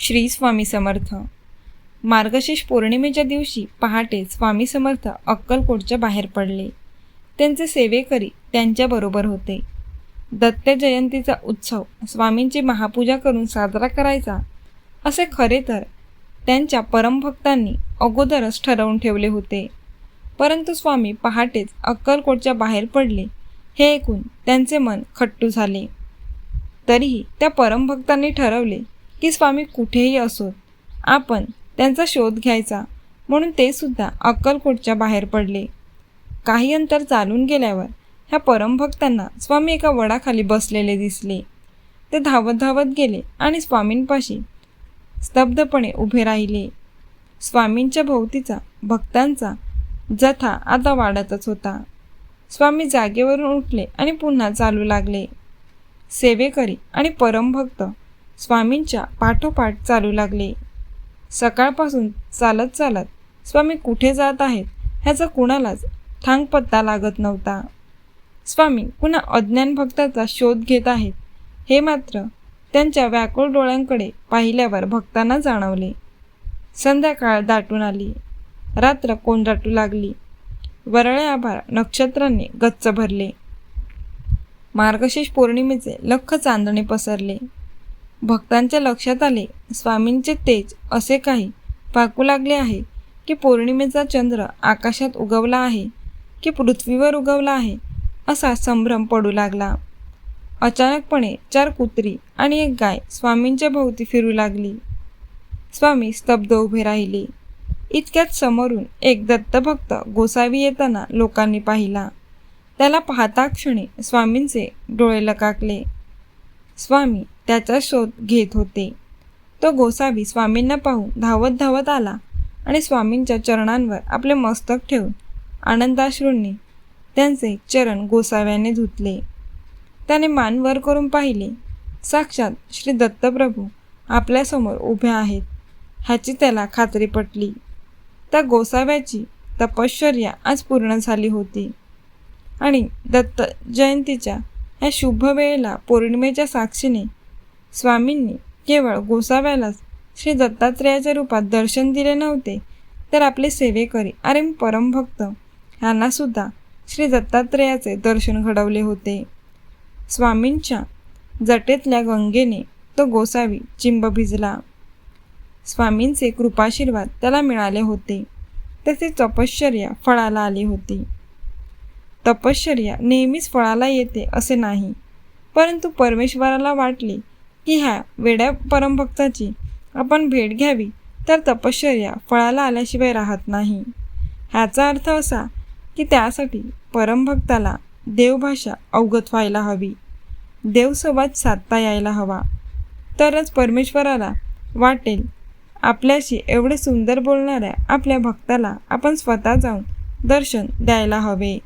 श्री स्वामी समर्थ. मार्गशीर्ष पौर्णिमेच्या दिवशी पहाटे स्वामी समर्थ अक्कलकोटच्या बाहेर पडले. त्यांचे सेवेकरी त्यांच्याबरोबर होते. दत्त जयंतीचा उत्सव स्वामींची महापूजा करून साजरा करायचा असे खरे तर त्यांच्या परमभक्तांनी अगोदरच ठरवून ठेवले होते. परंतु स्वामी पहाटेच अक्कलकोटच्या बाहेर पडले हे ऐकून त्यांचे मन खट्टू झाले. तरीही त्या परमभक्तांनी ठरवले की स्वामी कुठेही असोत आपण त्यांचा शोध घ्यायचा. म्हणून ते सुद्धा अक्कलकोटच्या बाहेर पडले. काही अंतर चालून गेल्यावर ह्या परमभक्तांना स्वामी एका वडाखाली बसलेले दिसले. ते धावत धावत गेले आणि स्वामींपाशी स्तब्धपणे उभे राहिले. स्वामींच्या भोवतीचा भक्तांचा जथा आता वाढतच होता. स्वामी जागेवरून उठले आणि पुन्हा चालू लागले. सेवेकरी आणि परमभक्त स्वामींच्या पाठोपाठ चालू लागले. सकाळपासून चालत चालत स्वामी कुठे जात आहेत ह्याचा कुणालाच थांग पत्ता लागत नव्हता. स्वामी पुन्हा अज्ञान भक्ताचा शोध घेत आहेत. हे मात्र त्यांच्या व्याकुळ डोळ्यांकडे पाहिल्यावर भक्तांना जाणवले. संध्याकाळ दाटून आली. रात्र कोंडाटू लागली. वरळे आभार नक्षत्रांनी गच्च भरले. मार्गशीर्ष पौर्णिमेचे लख चांदणे पसरले. भक्तांच्या लक्षात आले स्वामींचे तेज असे काही पाकू लागले आहे की पौर्णिमेचा चंद्र आकाशात उगवला आहे की पृथ्वीवर उगवला आहे असा संभ्रम पडू लागला. अचानकपणे चार कुत्री आणि एक गाय स्वामींच्या भोवती फिरू लागली. स्वामी स्तब्ध उभे राहिले. इतक्यात समोरून एक दत्तभक्त गोसावी येताना लोकांनी पाहिला. त्याला पाहता क्षणी स्वामींचे डोळे लकाकले. स्वामी त्याचा शोध घेत होते. तो गोसावी स्वामींना पाहून धावत धावत आला आणि स्वामींच्या चरणांवर आपले मस्तक ठेवून आनंदाश्रूंनी त्यांचे चरण गोसाव्याने धुतले. त्याने मान वर करून पाहिले साक्षात श्री दत्तप्रभू आपल्यासमोर उभे आहेत ह्याची त्याला खात्री पटली. त्या गोसाव्याची तपश्चर्या आज पूर्ण झाली होती आणि दत्त जयंतीच्या या शुभ वेळेला पौर्णिमेच्या साक्षीने स्वामींनी केवळ गोसाव्यालाच श्री दत्तात्रेयाच्या रूपात दर्शन दिले नव्हते तर आपले सेवेकरी अरे परमभक्त यांनासुद्धा श्री दत्तात्रेयाचे दर्शन घडवले होते. स्वामींच्या जटेतल्या गंगेने तो गोसावी चिंब भिजला. स्वामींचे कृपाशीर्वाद त्याला मिळाले होते. तसे तपश्चर्या फळाला आली होती. तपश्चर्या नेहमीच फळाला येते असे नाही. परंतु परमेश्वराला वाटले की ह्या वेड्या परमभक्ताची आपण भेट घ्यावी तर तपश्चर्या फळाला आल्याशिवाय राहत नाही. ह्याचा अर्थ असा की त्यासाठी परमभक्ताला देवभाषा अवगत व्हायला हवी. देवसंवाद साधता यायला हवा. तरच परमेश्वराला वाटेल आपल्याशी एवढे सुंदर बोलणाऱ्या आपल्या भक्ताला आपण स्वतः जाऊन दर्शन द्यायला हवे.